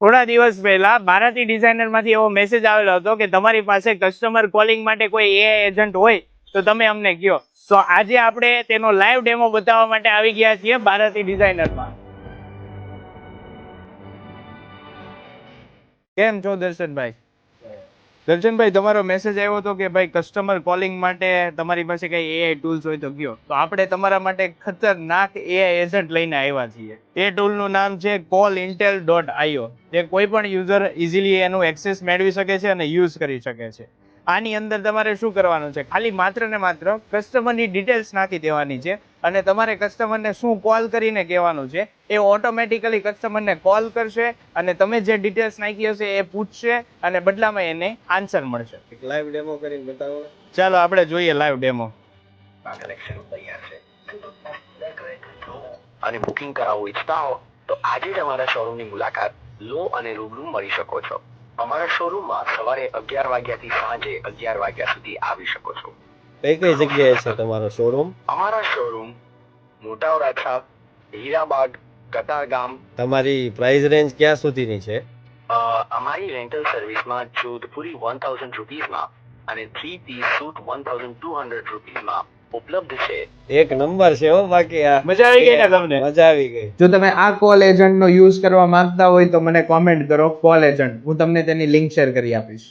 થોડા દિવસ પહેલા ભારતી ડિઝાઇનરમાંથી એવો મેસેજ આવેલો હતો કે તમારી પાસે કસ્ટમર કોલિંગ માટે કોઈ એ એજન્ટ હોય તો તમે અમને કયો. તો આજે આપણે તેનો લાઈવ ડેમો બતાવવા માટે આવી ગયા છીએ ભારતી ડિઝાઇનરમાં કેમ છો દર્શનભાઈ? દર્શનભાઈ તમારો મેસેજ આવ્યો હતો કે ભાઈ કસ્ટમર કોલિંગ માટે તમારી પાસે કઈ એઆઈ ટૂલ્સ હોય તો કયો. તો આપણે તમારા માટે ખતરનાક એઆઈ એજન્ટ લઈને આવ્યા છીએ. એ ટૂલનું નામ છે કોલ ઇન્ટેલ ડોટ આઈઓ જે કોઈ પણ યુઝર ઇઝીલી એનું એક્સેસ મેળવી શકે છે અને યુઝ કરી શકે છે. આની અંદર તમારે શું કરવાનું છે? ખાલી માત્ર ને માત્ર કસ્ટમરની ડિટેલ્સ નાખી દેવાની છે. અને તમારે કસ્ટમરને શું કોલ કરીને કહેવાનું છે એ ઓટોમેટિકલી કસ્ટમરને કોલ કરશે અને તમે જે ડિટેલ્સ નાખી હશે એ પૂછશે અને બદલામાં એને આન્સર મળશે. લાઈવ ડેમો કરીને બતાવો. ચાલો આપણે જોઈએ લાઈવ ડેમો આ કલેક્શન તૈયાર છે. અને બુકિંગ કરાવવું ઈચ્છતા હો તો આજે જ અમારા શોરૂમની મુલાકાત લો અને રૂબરૂ મળી શકો છો. અમારા શોરૂમમાં સવારે અગિયાર વાગ્યાથી સાંજે અગિયાર વાગ્યા સુધી આવી શકો છો. કઈ કઈ જગ્યાએ છે તમારો શોરૂમ અમારા શોરૂમ મોટા વરાછા હીરાબાગ કતારગામ તમારી પ્રાઇસ રેન્જ ક્યાં સુધીની છે? અમારી રેન્ટલ સર્વિસમાં જોધપુરી વન થાઉઝન્ડ રૂપીઝમાં અને three piece suit one thousand two hundred રૂપીઝમાં ઉપલબ્ધ છે. એક નંબર છે હો બાકી આ મજા આવી ગઈ ને તમને? મજા આવી ગઈ. જો તમે આ કોલ એજન્ટનો યુઝ કરવા માંગતા હોય તો મને કોમેન્ટ કરો કોલ એજન્ટ હું તમને તેની લિંક શેર કરી આપીશ.